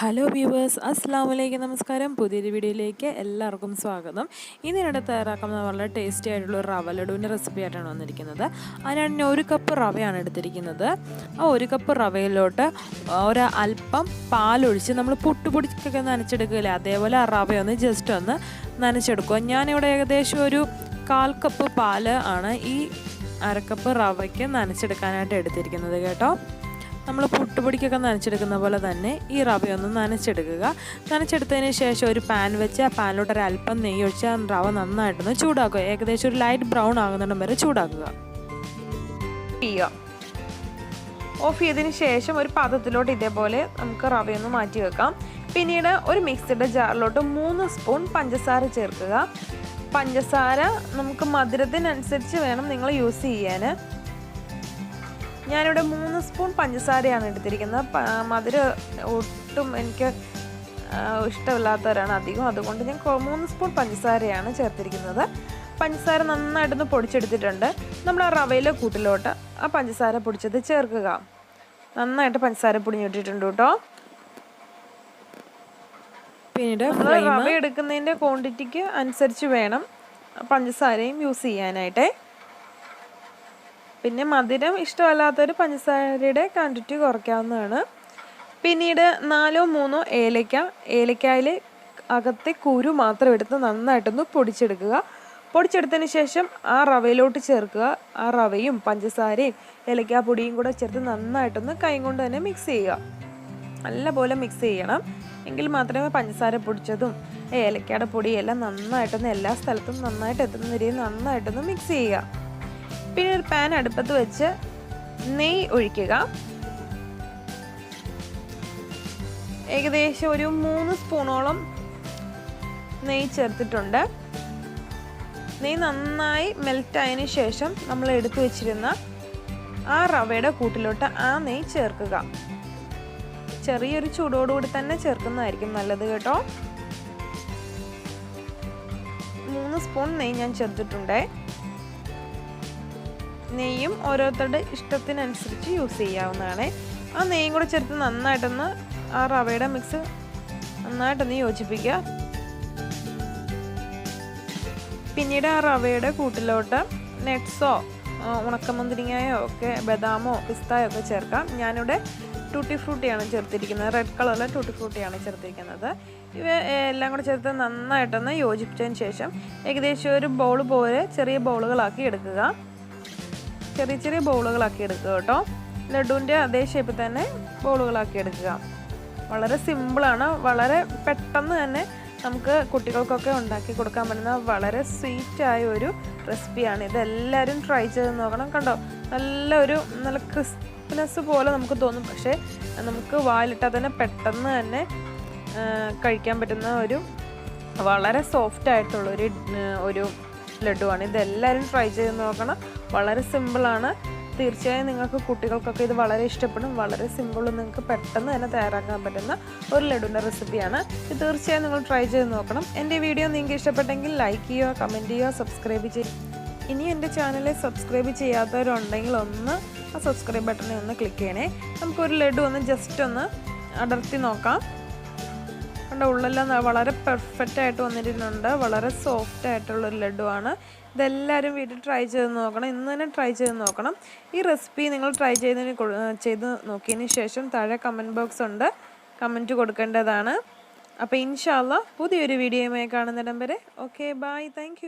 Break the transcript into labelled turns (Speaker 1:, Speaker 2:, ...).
Speaker 1: hello viewers അസ്സാം വലൈക്കും നമസ്കാരം പുതിയൊരു വീഡിയോയിലേക്ക് എല്ലാവർക്കും സ്വാഗതം ഇന്നിവിടെ തയ്യാറാക്കുന്നത് വളരെ ടേസ്റ്റി ആയിട്ടുള്ള ഒരു റവ ലഡുവിൻ്റെ റെസിപ്പി ആയിട്ടാണ് വന്നിരിക്കുന്നത് അതിനാണ് ഞാൻ ഒരു കപ്പ് റവയാണ് എടുത്തിരിക്കുന്നത് ആ ഒരു കപ്പ് റവയിലോട്ട് ഒരു അല്പം പാലൊഴിച്ച് നമ്മൾ പുട്ടുപൊടിക്കൊക്കെ നനച്ചെടുക്കില്ല അതേപോലെ ആ റവയൊന്ന് ജസ്റ്റ് ഒന്ന് നനച്ചെടുക്കുക ഞാനിവിടെ ഏകദേശം ഒരു കാൽ കപ്പ് പാൽ ആണ് ഈ അരക്കപ്പ് റവയ്ക്ക് നനച്ചെടുക്കാനായിട്ട് എടുത്തിരിക്കുന്നത് കേട്ടോ നമ്മൾ പുട്ടുപൊടിക്കൊക്കെ നനച്ചെടുക്കുന്ന പോലെ തന്നെ ഈ റവ ഒന്ന് നനച്ചെടുക്കുക നനച്ചെടുത്തതിന് ശേഷം ഒരു പാൻ വെച്ച് ആ പാനിലോട്ട് ഒരു അല്പം നെയ്യ് ഒഴിച്ച് ആ റവ നന്നായിട്ടൊന്ന് ചൂടാക്കുക ഏകദേശം ഒരു ലൈറ്റ് ബ്രൗൺ ആകുന്നിടം വരെ ചൂടാക്കുക ഓഫ് ചെയ്തതിന് ശേഷം ഒരു പാത്രത്തിലോട്ട് ഇതേപോലെ നമുക്ക് റവയൊന്ന് മാറ്റി വെക്കാം പിന്നീട് ഒരു മിക്സിയുടെ ജാറിലോട്ട് മൂന്ന് സ്പൂൺ പഞ്ചസാര ചേർക്കുക പഞ്ചസാര നമുക്ക് മധുരത്തിനനുസരിച്ച് വേണം നിങ്ങൾ യൂസ് ചെയ്യാൻ ഞാനിവിടെ മൂന്ന് സ്പൂൺ പഞ്ചസാരയാണ് എടുത്തിരിക്കുന്നത് മധുരം ഒട്ടും എനിക്ക് ഇഷ്ടമില്ലാത്തവരാണ് അധികം അതുകൊണ്ട് ഞാൻ മൂന്ന് സ്പൂൺ പഞ്ചസാരയാണ് ചേർത്തിരിക്കുന്നത് പഞ്ചസാര നന്നായിട്ടൊന്ന് പൊടിച്ചെടുത്തിട്ടുണ്ട് നമ്മൾ ആ റവയിലെ കൂട്ടിലോട്ട് ആ പഞ്ചസാര പൊടിച്ചത് ചേർക്കുക നന്നായിട്ട് പഞ്ചസാര പൊടിഞ്ഞിട്ടിട്ടുണ്ട് കേട്ടോ പിന്നീട് റവ എടുക്കുന്നതിൻ്റെ ക്വാണ്ടിറ്റിക്ക് അനുസരിച്ച് വേണം പഞ്ചസാരയും യൂസ് ചെയ്യാനായിട്ടേ പിന്നെ മധുരം ഇഷ്ടമല്ലാത്തവർ പഞ്ചസാരയുടെ ക്വാണ്ടിറ്റി കുറയ്ക്കാവുന്നതാണ് പിന്നീട് നാലോ മൂന്നോ ഏലക്ക ഏലക്കായിൽ അകത്തെ കുരു മാത്രം എടുത്ത് നന്നായിട്ടൊന്ന് പൊടിച്ചെടുക്കുക പൊടിച്ചെടുത്തതിന് ശേഷം ആ റവയിലോട്ട് ചേർക്കുക ആ റവയും പഞ്ചസാരയും പൊടിയും കൂടെ ചേർത്ത് നന്നായിട്ടൊന്ന് കൈ കൊണ്ട് തന്നെ മിക്സ് ചെയ്യുക നല്ലപോലെ മിക്സ് ചെയ്യണം എങ്കിൽ മാത്രമേ പഞ്ചസാര പൊടിച്ചതും ഏലക്കയുടെ എല്ലാം നന്നായിട്ടൊന്ന് എല്ലാ സ്ഥലത്തും നന്നായിട്ട് എത്തുന്ന രീതിയിൽ നന്നായിട്ടൊന്ന് മിക്സ് ചെയ്യുക പിന്നെ ഒരു പാൻ അടുപ്പത്ത് വെച്ച് നെയ്യ് ഒഴിക്കുക ഏകദേശം ഒരു മൂന്ന് സ്പൂണോളം നെയ്യ് ചേർത്തിട്ടുണ്ട് നെയ്യ് നന്നായി മെൽറ്റായതിനു ശേഷം നമ്മൾ എടുത്തു വെച്ചിരുന്ന ആ റവയുടെ കൂട്ടിലോട്ട് ആ നെയ്യ് ചേർക്കുക ചെറിയൊരു ചൂടോടുകൂടി തന്നെ ചേർക്കുന്നതായിരിക്കും നല്ലത് കേട്ടോ മൂന്ന് സ്പൂൺ നെയ്യ് ഞാൻ ചേർത്തിട്ടുണ്ടേ നെയ്യും ഓരോരുത്തരുടെ ഇഷ്ടത്തിനനുസരിച്ച് യൂസ് ചെയ്യാവുന്നതാണ് ആ നെയ്യും കൂടെ ചേർത്ത് നന്നായിട്ടൊന്ന് ആ റവയുടെ മിക്സ് നന്നായിട്ടൊന്ന് യോജിപ്പിക്കുക പിന്നീട് ആ റവയുടെ കൂട്ടിലോട്ട് നെറ്റ്സോ ഉണക്കമുന്തിരിങ്ങയോ ഒക്കെ ബദാമോ പിസ്തായോ ഒക്കെ ചേർക്കാം ഞാനിവിടെ ടൂട്ടി ഫ്രൂട്ടിയാണ് ചേർത്തിരിക്കുന്നത് റെഡ് കളറിലെ ടൂട്ടി ഫ്രൂട്ടിയാണ് ചേർത്തിരിക്കുന്നത് ഇവ എല്ലാം കൂടെ ചേർത്ത് നന്നായിട്ടൊന്ന് യോജിപ്പിച്ചതിന് ശേഷം ഏകദേശം ഒരു ബൗൾ പോലെ ചെറിയ ബൗളുകളാക്കി എടുക്കുക ചെറിയ ചെറിയ ബോളുകളാക്കി എടുക്കുക കേട്ടോ ലഡുവിൻ്റെ അതേ ഷേപ്പിൽ തന്നെ ബോളുകളാക്കി എടുക്കുക വളരെ സിമ്പിളാണ് വളരെ പെട്ടെന്ന് തന്നെ നമുക്ക് കുട്ടികൾക്കൊക്കെ ഉണ്ടാക്കി കൊടുക്കാൻ പറ്റുന്ന വളരെ സ്വീറ്റായ ഒരു റെസിപ്പിയാണ് ഇതെല്ലാവരും ട്രൈ ചെയ്ത് നോക്കണം കണ്ടോ നല്ല ഒരു നല്ല ക്രിസ്പിനെസ് പോലെ നമുക്ക് തോന്നും പക്ഷേ നമുക്ക് വായിലിട്ടാൽ തന്നെ പെട്ടെന്ന് തന്നെ കഴിക്കാൻ പറ്റുന്ന ഒരു വളരെ സോഫ്റ്റ് ആയിട്ടുള്ളൊരു ഒരു ഒരു ലഡുവാണ് ഇതെല്ലാവരും ട്രൈ ചെയ്ത് നോക്കണം വളരെ സിമ്പിളാണ് തീർച്ചയായും നിങ്ങൾക്ക് കുട്ടികൾക്കൊക്കെ ഇത് വളരെ ഇഷ്ടപ്പെടും വളരെ സിമ്പിളും നിങ്ങൾക്ക് പെട്ടെന്ന് തന്നെ തയ്യാറാക്കാൻ പറ്റുന്ന ഒരു ലഡുവിൻ്റെ റെസിപ്പിയാണ് ഇത് തീർച്ചയായും നിങ്ങൾ ട്രൈ ചെയ്ത് നോക്കണം എൻ്റെ വീഡിയോ നിങ്ങൾക്ക് ഇഷ്ടപ്പെട്ടെങ്കിൽ ലൈക്ക് ചെയ്യുക കമൻറ്റ് ചെയ്യുക സബ്സ്ക്രൈബ് ചെയ്യുക ഇനി എൻ്റെ ചാനലിൽ സബ്സ്ക്രൈബ് ചെയ്യാത്തവരുണ്ടെങ്കിൽ ഒന്ന് ആ സബ്സ്ക്രൈബ് ബട്ടണിൽ ഒന്ന് ക്ലിക്ക് ചെയ്യണേ നമുക്കൊരു ലഡു ഒന്ന് ജസ്റ്റ് ഒന്ന് അടർത്തി നോക്കാം നമ്മുടെ ഉള്ളെല്ലാം വളരെ പെർഫെക്റ്റ് ആയിട്ട് വന്നിട്ടുണ്ട് വളരെ സോഫ്റ്റ് ആയിട്ടുള്ളൊരു ലഡുവാണ് ഇതെല്ലാവരും വീട്ടിൽ ട്രൈ ചെയ്ത് നോക്കണം ഇന്ന് തന്നെ ട്രൈ ചെയ്ത് നോക്കണം ഈ റെസിപ്പി നിങ്ങൾ ട്രൈ ചെയ്തതിന് ചെയ്ത് നോക്കിയതിന് ശേഷം താഴെ കമൻറ്റ് ബോക്സ് ഉണ്ട് കമൻറ്റ് കൊടുക്കേണ്ടതാണ് അപ്പോൾ ഇൻഷാല്ല പുതിയൊരു വീഡിയോയുമായി കാണുന്നിടം വരെ ഓക്കെ ബായ് താങ്ക്